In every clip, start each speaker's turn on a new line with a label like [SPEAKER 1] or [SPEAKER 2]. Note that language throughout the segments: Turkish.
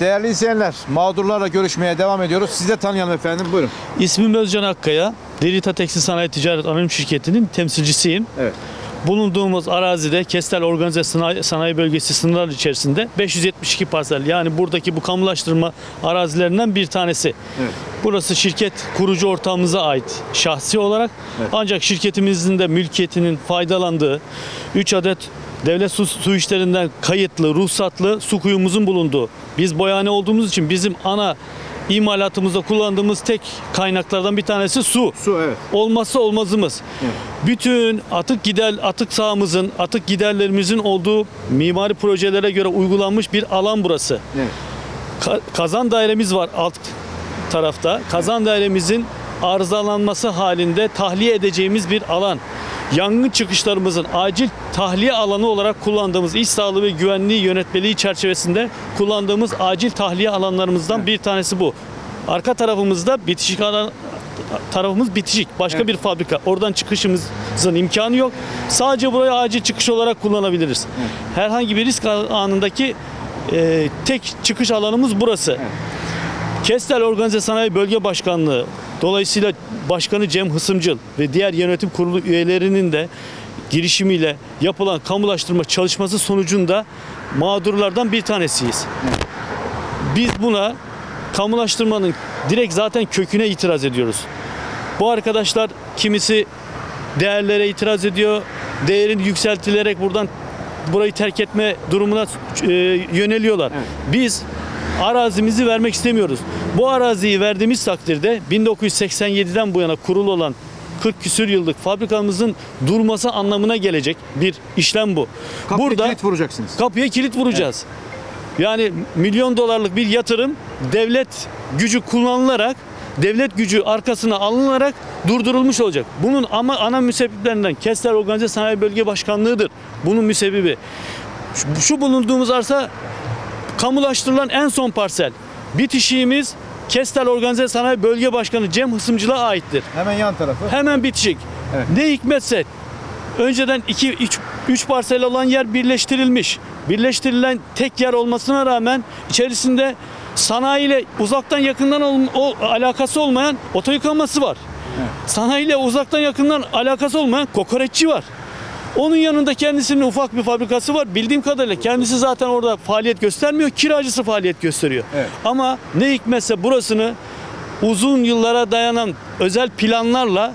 [SPEAKER 1] değerli izleyenler mağdurlarla görüşmeye devam ediyoruz. Siz de tanıyalım efendim buyurun.
[SPEAKER 2] İsmim Özcan Akkaya. Derita Tekstil Sanayi Ticaret Anonim Şirketi'nin temsilcisiyim.
[SPEAKER 1] Evet.
[SPEAKER 2] Bulunduğumuz arazide Kestel Organize Sanayi, Sanayi Bölgesi sınırları içerisinde 572 parsel yani buradaki bu kamulaştırma arazilerinden bir tanesi.
[SPEAKER 1] Evet.
[SPEAKER 2] Burası şirket kurucu ortağımıza ait şahsi olarak
[SPEAKER 1] Evet.
[SPEAKER 2] ancak şirketimizin de mülkiyetinin faydalandığı 3 adet devlet su, su işlerinden kayıtlı, ruhsatlı su kuyumuzun bulunduğu. Biz boyane olduğumuz için bizim ana imalatımızda kullandığımız tek kaynaklardan bir tanesi su
[SPEAKER 1] Su evet.
[SPEAKER 2] olmazsa olmazımız.
[SPEAKER 1] Evet.
[SPEAKER 2] Bütün atık gider atık sahamızın, atık giderlerimizin olduğu mimari projelere göre uygulanmış bir alan burası.
[SPEAKER 1] evet.
[SPEAKER 2] Ka- kazan dairemiz var alt tarafta. Kazan dairemizin arızalanması halinde tahliye edeceğimiz bir alan. Yangın çıkışlarımızın acil tahliye alanı olarak kullandığımız iş sağlığı ve güvenliği yönetmeliği çerçevesinde kullandığımız acil tahliye alanlarımızdan bir tanesi bu. Arka tarafımızda bitişik alan tarafımız bitişik. Başka
[SPEAKER 1] Evet.
[SPEAKER 2] bir fabrika. Oradan çıkışımızın imkanı yok. Sadece burayı acil çıkış olarak kullanabiliriz. Herhangi bir risk anındaki e, tek çıkış alanımız burası. Kestel Organize Sanayi Bölge Başkanlığı dolayısıyla Başkanı Cem Hısımcıl ve diğer yönetim kurulu üyelerinin de girişimiyle yapılan kamulaştırma çalışması sonucunda mağdurlardan bir tanesiyiz. Biz buna kamulaştırmanın direkt zaten köküne itiraz ediyoruz. Bu arkadaşlar kimisi değerlere itiraz ediyor. Değerin yükseltilerek buradan burayı terk etme durumuna e, yöneliyorlar. Biz arazimizi vermek istemiyoruz. Bu araziyi verdiğimiz takdirde 1987'den bu yana kurulu olan 40 küsür yıllık fabrikamızın durması anlamına gelecek bir işlem bu.
[SPEAKER 1] Kapıya
[SPEAKER 2] Burada
[SPEAKER 1] kilit vuracaksınız.
[SPEAKER 2] kapıya kilit vuracağız. Yani milyon dolarlık bir yatırım devlet gücü kullanılarak devlet gücü arkasına alınarak durdurulmuş olacak. Bunun ama ana müsebbiplerinden Kestel Organize Sanayi Bölge Başkanlığı'dır. Bunun müsebbibi. Şu, şu bulunduğumuz arsa kamulaştırılan en son parsel. Bitişiğimiz Kestel Organize Sanayi Bölge Başkanı Cem Hısımcı'la aittir.
[SPEAKER 1] Hemen yan tarafı.
[SPEAKER 2] Hemen bitişik.
[SPEAKER 1] Evet.
[SPEAKER 2] Ne hikmetse önceden 2 3 3 parsel olan yer birleştirilmiş. Birleştirilen tek yer olmasına rağmen içerisinde sanayiyle uzaktan yakından ol- o, alakası olmayan oto yıkaması var. Sanayiyle uzaktan yakından alakası olmayan kokoreççi var. Onun yanında kendisinin ufak bir fabrikası var. Bildiğim kadarıyla kendisi zaten orada faaliyet göstermiyor. Kiracısı faaliyet gösteriyor.
[SPEAKER 1] Evet.
[SPEAKER 2] Ama ne hikmetse burasını uzun yıllara dayanan özel planlarla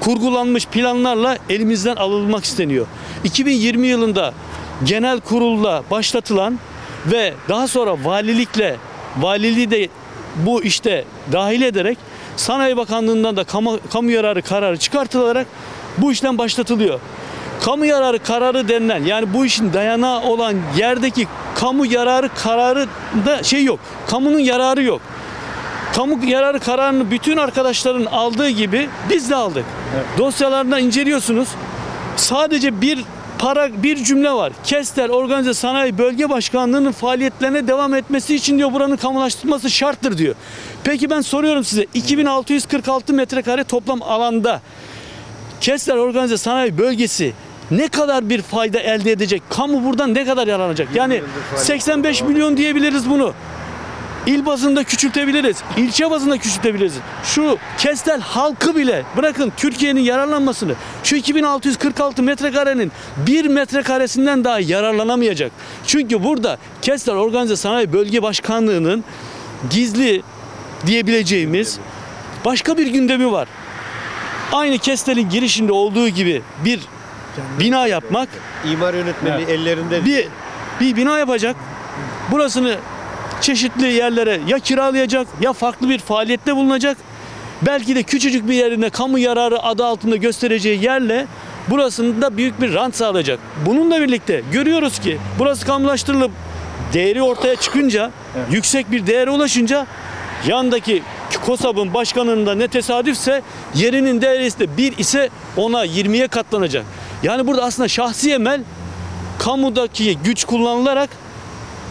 [SPEAKER 2] kurgulanmış planlarla elimizden alınmak isteniyor. 2020 yılında genel kurulla başlatılan ve daha sonra valilikle valiliği de bu işte dahil ederek Sanayi Bakanlığı'ndan da kamu, kamu yararı kararı çıkartılarak bu işlem başlatılıyor. Kamu yararı kararı denilen yani bu işin dayanağı olan yerdeki kamu yararı kararı da şey yok. Kamunun yararı yok. Kamu yararı kararını bütün arkadaşların aldığı gibi biz de aldık. Dosyalarından inceliyorsunuz. Sadece bir para bir cümle var. Kestel Organize Sanayi Bölge Başkanlığı'nın faaliyetlerine devam etmesi için diyor buranın kamulaştırılması şarttır diyor. Peki ben soruyorum size 2646 metrekare toplam alanda Kestel Organize Sanayi Bölgesi ne kadar bir fayda elde edecek? Kamu buradan ne kadar yararlanacak? Yani 85 milyon diyebiliriz bunu. İl bazında küçültebiliriz. ilçe bazında küçültebiliriz. Şu Kestel halkı bile bırakın Türkiye'nin yararlanmasını şu 2646 metrekarenin bir metrekaresinden daha yararlanamayacak. Çünkü burada Kestel Organize Sanayi Bölge Başkanlığı'nın gizli diyebileceğimiz başka bir gündemi var. Aynı Kestel'in girişinde olduğu gibi bir bina yapmak
[SPEAKER 3] İmar yönetmeliği ellerinde
[SPEAKER 2] bir bir bina yapacak. Burasını çeşitli yerlere ya kiralayacak ya farklı bir faaliyette bulunacak. Belki de küçücük bir yerine kamu yararı adı altında göstereceği yerle burasında büyük bir rant sağlayacak. Bununla birlikte görüyoruz ki burası kamulaştırılıp değeri ortaya çıkınca, yüksek bir değere ulaşınca yandaki KOSAB'ın başkanında ne tesadüfse yerinin değeri de bir ise ona 20'ye katlanacak. Yani burada aslında şahsi emel kamudaki güç kullanılarak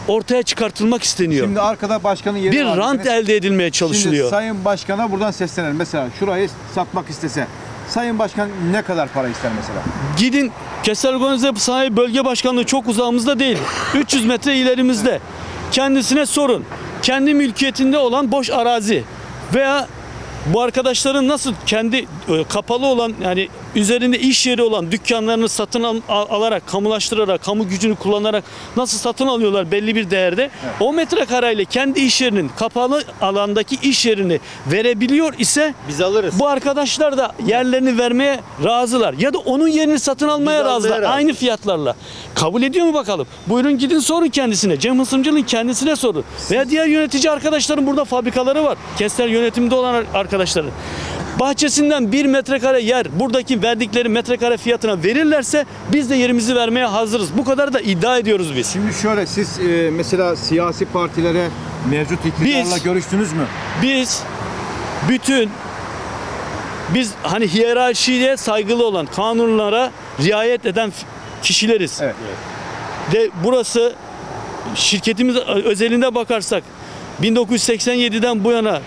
[SPEAKER 2] ortaya çıkartılmak isteniyor.
[SPEAKER 1] Şimdi arkada başkanın yeri
[SPEAKER 2] bir
[SPEAKER 1] var
[SPEAKER 2] rant
[SPEAKER 1] dediniz.
[SPEAKER 2] elde edilmeye
[SPEAKER 1] Şimdi
[SPEAKER 2] çalışılıyor.
[SPEAKER 1] Sayın Başkan'a buradan seslenelim. Mesela şurayı satmak istese Sayın Başkan ne kadar para ister mesela?
[SPEAKER 2] Gidin Kestel Organize Sanayi Bölge Başkanlığı çok uzağımızda değil. 300 metre ilerimizde. Kendisine sorun. kendi mülkiyetinde olan boş arazi veya bu arkadaşların nasıl kendi e, kapalı olan yani üzerinde iş yeri olan dükkanlarını satın al- al- alarak, kamulaştırarak, kamu gücünü kullanarak nasıl satın alıyorlar belli bir değerde. O metrekareyle kendi iş yerinin kapalı alandaki iş yerini verebiliyor ise
[SPEAKER 3] Biz alırız.
[SPEAKER 2] bu arkadaşlar da yerlerini vermeye razılar ya da onun yerini satın almaya razılar
[SPEAKER 3] razıyız.
[SPEAKER 2] aynı fiyatlarla. Kabul ediyor mu bakalım? Buyurun gidin sorun kendisine. Cem Hısımcı'nın kendisine sorun. Veya diğer yönetici arkadaşların burada fabrikaları var. Kestel yönetiminde olan ar- arkadaşların. Bahçesinden bir metrekare yer buradaki verdikleri metrekare fiyatına verirlerse biz de yerimizi vermeye hazırız. Bu kadar da iddia ediyoruz biz.
[SPEAKER 1] Şimdi şöyle siz e, mesela siyasi partilere mevcut iktidarla
[SPEAKER 2] Biz-
[SPEAKER 1] görüştünüz mü?
[SPEAKER 2] Biz bütün biz hani hiyerarşiye saygılı olan kanunlara riayet eden kişileriz.
[SPEAKER 1] Evet.
[SPEAKER 2] De burası şirketimiz özelinde bakarsak 1987'den bu yana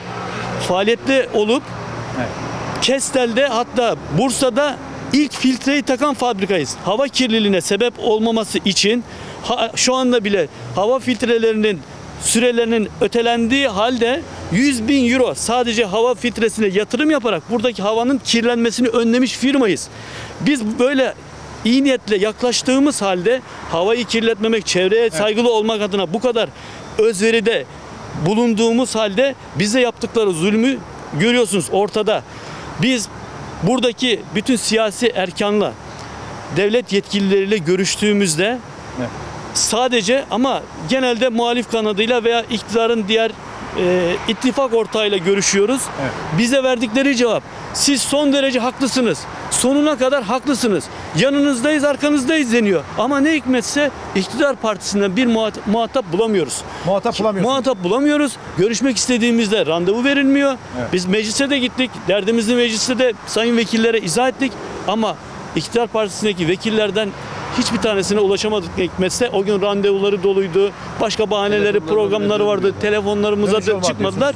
[SPEAKER 2] faaliyette olup. Kestel'de hatta Bursa'da ilk filtreyi takan fabrikayız. Hava kirliliğine sebep olmaması için ha- şu anda bile hava filtrelerinin sürelerinin ötelendiği halde 100 bin euro sadece hava filtresine yatırım yaparak buradaki havanın kirlenmesini önlemiş firmayız. Biz böyle iyi niyetle yaklaştığımız halde havayı kirletmemek, çevreye saygılı olmak adına bu kadar özveride bulunduğumuz halde bize yaptıkları zulmü görüyorsunuz ortada. Biz buradaki bütün siyasi erkanla devlet yetkilileriyle görüştüğümüzde
[SPEAKER 1] Evet.
[SPEAKER 2] sadece ama genelde muhalif kanadıyla veya iktidarın diğer e, ittifak ortağıyla görüşüyoruz.
[SPEAKER 1] Evet.
[SPEAKER 2] Bize verdikleri cevap siz son derece haklısınız. Sonuna kadar haklısınız. Yanınızdayız, arkanızdayız deniyor. Ama ne hikmetse iktidar partisinden bir muhat- muhatap bulamıyoruz.
[SPEAKER 1] Muhatap bulamıyorsunuz.
[SPEAKER 2] Muhatap bulamıyoruz. Görüşmek istediğimizde randevu verilmiyor.
[SPEAKER 1] Evet.
[SPEAKER 2] Biz meclise de gittik. Derdimizi mecliste de sayın vekillere izah ettik. Ama iktidar partisindeki vekillerden hiçbir tanesine ulaşamadık hikmetse. O gün randevuları doluydu. Başka bahaneleri, programları vardı. Telefonlarımıza
[SPEAKER 1] Dönüş
[SPEAKER 2] da çıkmadılar.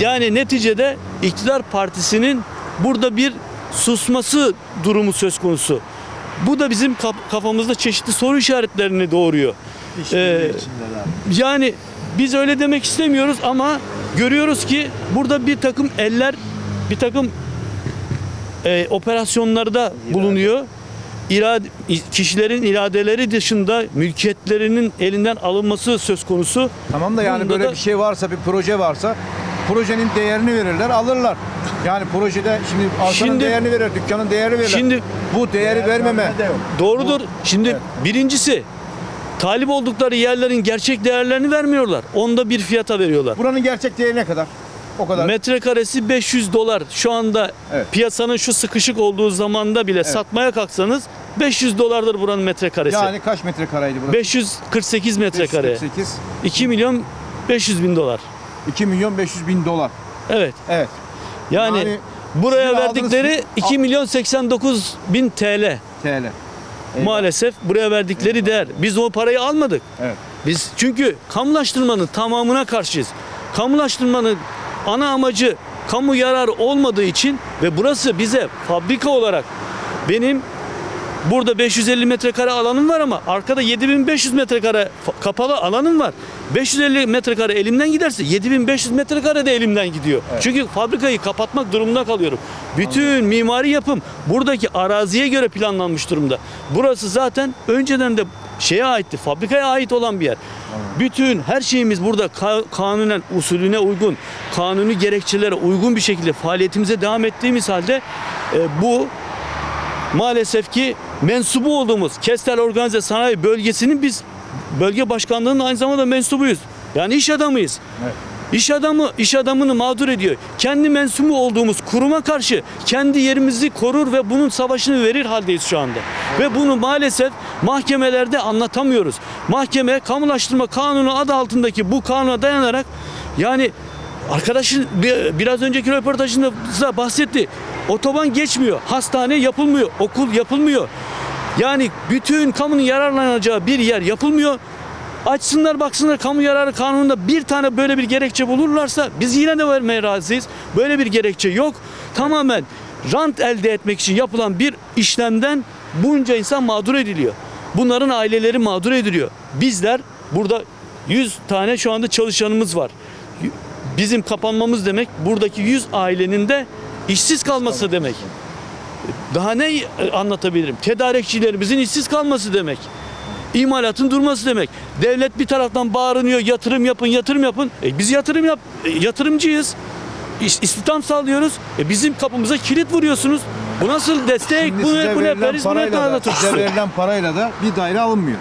[SPEAKER 2] Yani neticede iktidar partisinin burada bir susması durumu söz konusu. Bu da bizim kaf- kafamızda çeşitli soru işaretlerini doğuruyor. Ee, yani biz öyle demek istemiyoruz ama görüyoruz ki burada bir takım eller, bir takım e, operasyonlarda bulunuyor. İrade, kişilerin iradeleri dışında mülkiyetlerinin elinden alınması söz konusu.
[SPEAKER 1] Tamam da yani
[SPEAKER 2] Bunda
[SPEAKER 1] böyle
[SPEAKER 2] da-
[SPEAKER 1] bir şey varsa, bir proje varsa projenin değerini verirler, alırlar. Yani projede şimdi arsanın
[SPEAKER 2] Şimdi-
[SPEAKER 1] değerini verir, dükkanın değerini verir.
[SPEAKER 2] Şimdi
[SPEAKER 1] bu değeri vermeme.
[SPEAKER 2] Doğrudur. Şimdi birincisi talip oldukları yerlerin gerçek değerlerini vermiyorlar. Onda bir fiyata veriyorlar.
[SPEAKER 1] Buranın gerçek değeri ne kadar? O kadar.
[SPEAKER 2] Metrekaresi 500 dolar. Şu anda
[SPEAKER 1] Evet.
[SPEAKER 2] piyasanın şu sıkışık olduğu zamanda bile satmaya kalksanız 500 dolardır buranın metrekaresi.
[SPEAKER 1] yani kaç metrekareydi burası?
[SPEAKER 2] 548 metrekare.
[SPEAKER 1] 548.
[SPEAKER 2] 2 milyon 500 bin dolar.
[SPEAKER 1] 2 milyon 500 bin dolar.
[SPEAKER 2] Evet.
[SPEAKER 1] Evet.
[SPEAKER 2] Yani,
[SPEAKER 1] Yani
[SPEAKER 2] buraya
[SPEAKER 1] sizin aldığınız
[SPEAKER 2] verdikleri
[SPEAKER 1] fiyat-
[SPEAKER 2] 2 milyon 89 bin TL.
[SPEAKER 1] TL.
[SPEAKER 2] Maalesef buraya verdikleri değer. Biz o parayı almadık.
[SPEAKER 1] Evet.
[SPEAKER 2] Biz çünkü kamulaştırmanın tamamına karşıyız. Kamulaştırmanın ana amacı kamu yararı olmadığı için ve burası bize fabrika olarak benim burada 550 metrekare alanım var ama arkada 7500 metrekare kapalı alanım var. 550 metrekare elimden giderse 7500 metrekare de elimden gidiyor. Çünkü fabrikayı kapatmak durumunda kalıyorum. Bütün mimari yapım buradaki araziye göre planlanmış durumda. Burası zaten önceden de şeye aitti, fabrikaya ait olan bir yer. Bütün her şeyimiz burada ka- kanunen usulüne uygun, kanuni gerekçelere uygun bir şekilde faaliyetimize devam ettiğimiz halde e, bu maalesef ki mensubu olduğumuz Kestel Organize Sanayi Bölgesi'nin biz bölge başkanlığının aynı zamanda mensubuyuz. Yani iş adamıyız.
[SPEAKER 1] Evet.
[SPEAKER 2] İş adamı iş adamını mağdur ediyor. Kendi mensubu olduğumuz kuruma karşı kendi yerimizi korur ve bunun savaşını verir haldeyiz şu anda. Ve bunu maalesef mahkemelerde anlatamıyoruz. Mahkeme kamulaştırma kanunu adı altındaki bu kanuna dayanarak yani arkadaşın bir- biraz önceki röportajında bahsetti. Otoban geçmiyor, hastane yapılmıyor, okul yapılmıyor. Yani bütün kamunun yararlanacağı bir yer yapılmıyor. Açsınlar baksınlar kamu yararı kanununda bir tane böyle bir gerekçe bulurlarsa biz yine de vermeye razıyız. Böyle bir gerekçe yok. Tamamen rant elde etmek için yapılan bir işlemden bunca insan mağdur ediliyor. Bunların aileleri mağdur ediliyor. Bizler burada 100 tane şu anda çalışanımız var. Bizim kapanmamız demek buradaki 100 ailenin de işsiz kalması demek. Daha ne anlatabilirim? Tedarikçilerimizin işsiz kalması demek. İmalatın durması demek. Devlet bir taraftan bağırınıyor yatırım yapın yatırım yapın. E biz yatırım yap e, yatırımcıyız. İş, istihdam sağlıyoruz. E bizim kapımıza kilit vuruyorsunuz. Bu nasıl destek?
[SPEAKER 1] Şimdi
[SPEAKER 2] Bu ne, bu ne
[SPEAKER 1] verilen parayla da,
[SPEAKER 2] kanat
[SPEAKER 1] size
[SPEAKER 2] turşusu?
[SPEAKER 1] verilen parayla da bir daire alınmıyor.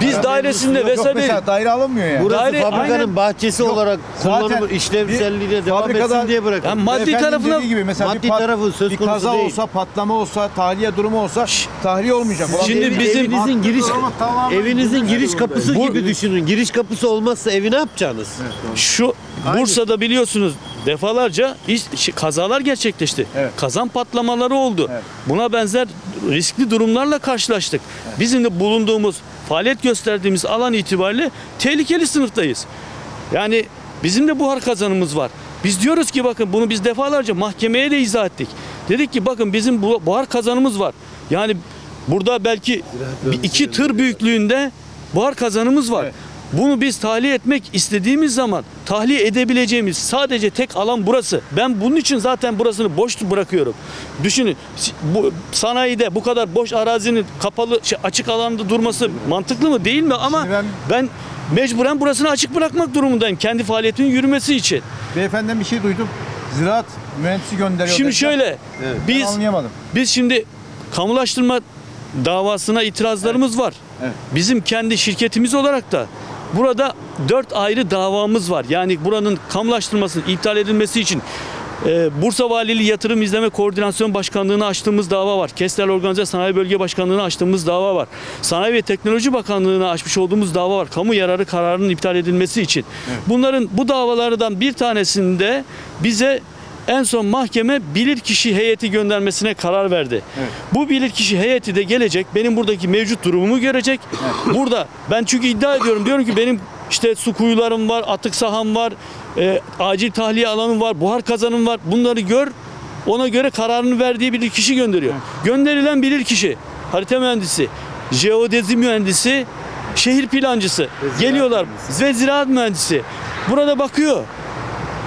[SPEAKER 2] Biz dairesinde
[SPEAKER 1] Yok, yok,
[SPEAKER 2] vesaire
[SPEAKER 1] mesela daire alınmıyor yani.
[SPEAKER 3] Burası
[SPEAKER 2] Daire-
[SPEAKER 3] fabrikanın
[SPEAKER 2] aynen.
[SPEAKER 3] bahçesi
[SPEAKER 1] Yok,
[SPEAKER 3] olarak kullanımı işlevselliğine
[SPEAKER 1] bir
[SPEAKER 3] devam
[SPEAKER 1] fabrikada-
[SPEAKER 3] etsin diye bırakın.
[SPEAKER 2] Ya maddi tarafına-
[SPEAKER 1] gibi mesela
[SPEAKER 3] maddi
[SPEAKER 1] bir, pat-
[SPEAKER 3] tarafı söz
[SPEAKER 1] bir
[SPEAKER 3] konusu
[SPEAKER 1] kaza
[SPEAKER 3] değil.
[SPEAKER 1] olsa, patlama olsa, tahliye durumu olsa tahliye olmayacak. Ulan
[SPEAKER 2] Şimdi
[SPEAKER 1] evi-
[SPEAKER 2] bizim-
[SPEAKER 3] evinizin giriş evinizin giriş kapısı
[SPEAKER 2] Bu-
[SPEAKER 3] gibi düşünün. Giriş kapısı olmazsa evi ne yapacaksınız?
[SPEAKER 2] Şu Bursa'da biliyorsunuz defalarca iş, kazalar gerçekleşti.
[SPEAKER 1] Evet.
[SPEAKER 2] Kazan patlamaları oldu.
[SPEAKER 1] Evet.
[SPEAKER 2] Buna benzer riskli durumlarla karşılaştık. Bizim de bulunduğumuz, faaliyet gösterdiğimiz alan itibariyle tehlikeli sınıftayız. Yani bizim de buhar kazanımız var. Biz diyoruz ki bakın bunu biz defalarca mahkemeye de izah ettik. Dedik ki bakın bizim bu buhar kazanımız var. Yani burada belki iki tır büyüklüğünde buhar kazanımız var.
[SPEAKER 1] Evet.
[SPEAKER 2] Bunu biz tahliye etmek istediğimiz zaman tahliye edebileceğimiz sadece tek alan burası. Ben bunun için zaten burasını boş bırakıyorum. Düşünün bu sanayide bu kadar boş arazinin kapalı şey, açık alanda durması mantıklı mı değil mi? Ama
[SPEAKER 1] Şimdi ben-
[SPEAKER 2] ben mecburen burasını açık bırakmak durumundayım kendi faaliyetimin yürümesi için.
[SPEAKER 1] Beyefendiden bir şey duydum. Ziraat mühendisi gönderiyor.
[SPEAKER 2] Şimdi şöyle
[SPEAKER 1] Ben
[SPEAKER 2] biz biz şimdi kamulaştırma davasına itirazlarımız var.
[SPEAKER 1] Evet.
[SPEAKER 2] Bizim kendi şirketimiz olarak da burada dört ayrı davamız var. Yani buranın kamulaştırmasının iptal edilmesi için e, Bursa Valiliği Yatırım İzleme Koordinasyon Başkanlığı'na açtığımız dava var. Kestel Organize Sanayi Bölge Başkanlığı'na açtığımız dava var. Sanayi ve Teknoloji Bakanlığı'na açmış olduğumuz dava var. Kamu yararı kararının iptal edilmesi için. Bunların bu davalardan bir tanesinde bize en son mahkeme bilirkişi heyeti göndermesine karar verdi.
[SPEAKER 1] Evet.
[SPEAKER 2] Bu bilirkişi heyeti de gelecek. Benim buradaki mevcut durumumu görecek. Burada ben çünkü iddia ediyorum. Diyorum ki benim işte su kuyularım var, atık saham var, e, acil tahliye alanım var, buhar kazanım var. Bunları gör. Ona göre kararını verdiği bir kişi gönderiyor. Gönderilen bilir kişi, harita mühendisi, jeodezi mühendisi, şehir plancısı geliyorlar ve ziraat mühendisi. Burada bakıyor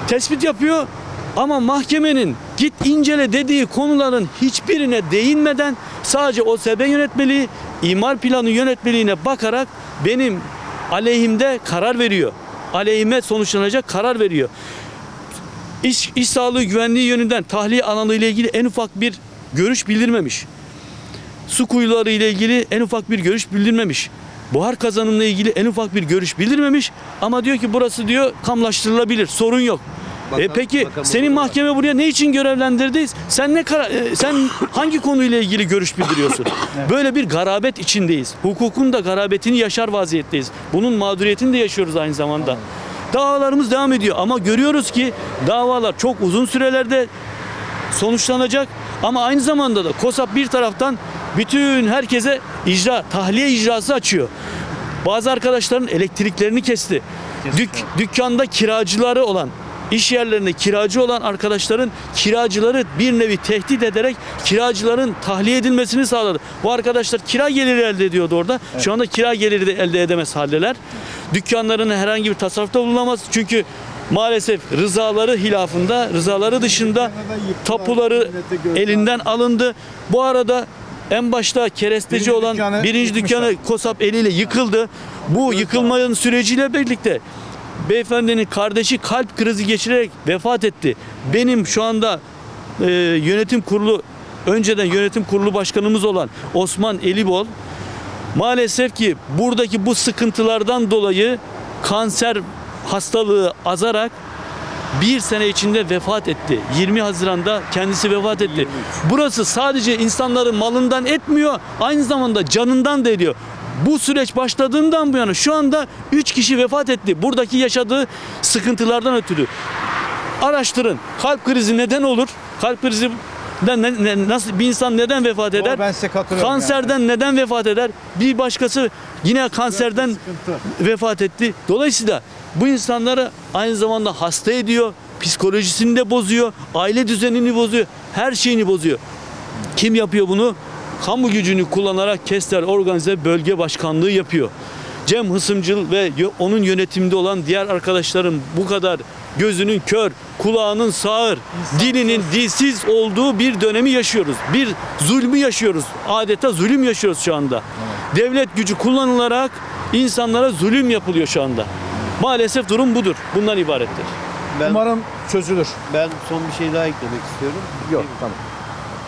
[SPEAKER 2] tespit yapıyor ama mahkemenin git incele dediği konuların hiçbirine değinmeden sadece OSB yönetmeliği, imar planı yönetmeliğine bakarak benim aleyhimde karar veriyor. Aleyhime sonuçlanacak karar veriyor. İş, iş sağlığı güvenliği yönünden tahliye alanı ile ilgili en ufak bir görüş bildirmemiş. Su kuyuları ile ilgili en ufak bir görüş bildirmemiş. Buhar kazanımla ilgili en ufak bir görüş bildirmemiş ama diyor ki burası diyor kamlaştırılabilir. Sorun yok. E
[SPEAKER 3] Bakan-
[SPEAKER 2] peki
[SPEAKER 3] bakan
[SPEAKER 2] senin mahkeme buraya ne için görevlendirdi? Sen ne karar e, sen hangi konuyla ilgili görüş bildiriyorsun? Böyle bir garabet içindeyiz. Hukukun da garabetini yaşar vaziyetteyiz. Bunun mağduriyetini de yaşıyoruz aynı zamanda. Davalarımız devam ediyor ama görüyoruz ki davalar çok uzun sürelerde sonuçlanacak ama aynı zamanda da KOSAP bir taraftan bütün herkese icra, tahliye icrası açıyor. Bazı arkadaşların elektriklerini kesti. Dük, dükkanda kiracıları olan, iş yerlerinde kiracı olan arkadaşların kiracıları bir nevi tehdit ederek kiracıların tahliye edilmesini sağladı. Bu arkadaşlar kira geliri elde ediyordu orada. Şu anda kira geliri de elde edemez haldeler. Dükkanlarına herhangi bir tasarrufta bulunamaz. Çünkü maalesef rızaları hilafında, rızaları dışında tapuları elinden alındı. Bu arada en başta keresteci
[SPEAKER 1] Birinci
[SPEAKER 2] olan
[SPEAKER 1] dükkanı
[SPEAKER 2] birinci dükkanı KOSAP eliyle yıkıldı. Bu yıkılmanın süreciyle birlikte beyefendinin kardeşi kalp krizi geçirerek vefat etti. Benim şu anda e, yönetim kurulu önceden yönetim kurulu başkanımız olan Osman Elibol maalesef ki buradaki bu sıkıntılardan dolayı kanser hastalığı azarak bir sene içinde vefat etti. 20 Haziran'da kendisi vefat etti. Burası sadece insanların malından etmiyor, aynı zamanda canından da ediyor. Bu süreç başladığından bu yana şu anda 3 kişi vefat etti. Buradaki yaşadığı sıkıntılardan ötürü. Araştırın. Kalp krizi neden olur? Kalp krizi ne, ne- nasıl bir insan neden vefat
[SPEAKER 1] Doğru,
[SPEAKER 2] eder?
[SPEAKER 1] ben size katılıyorum
[SPEAKER 2] Kanserden neden vefat eder? Bir başkası yine kanserden
[SPEAKER 1] sıkıntı.
[SPEAKER 2] vefat etti. Dolayısıyla bu insanları aynı zamanda hasta ediyor, psikolojisini de bozuyor, aile düzenini bozuyor, her şeyini bozuyor. Kim yapıyor bunu? Kamu gücünü kullanarak Kestel Organize Bölge Başkanlığı yapıyor. Cem Hısımcıl ve onun yönetiminde olan diğer arkadaşların bu kadar gözünün kör, kulağının sağır, dilinin dilsiz olduğu bir dönemi yaşıyoruz. Bir zulmü yaşıyoruz. Adeta zulüm yaşıyoruz şu anda. Devlet gücü kullanılarak insanlara zulüm yapılıyor şu anda. Maalesef durum budur. Bundan ibarettir.
[SPEAKER 3] Ben,
[SPEAKER 1] Umarım çözülür.
[SPEAKER 3] ben son bir şey daha eklemek istiyorum.
[SPEAKER 1] Yok tamam.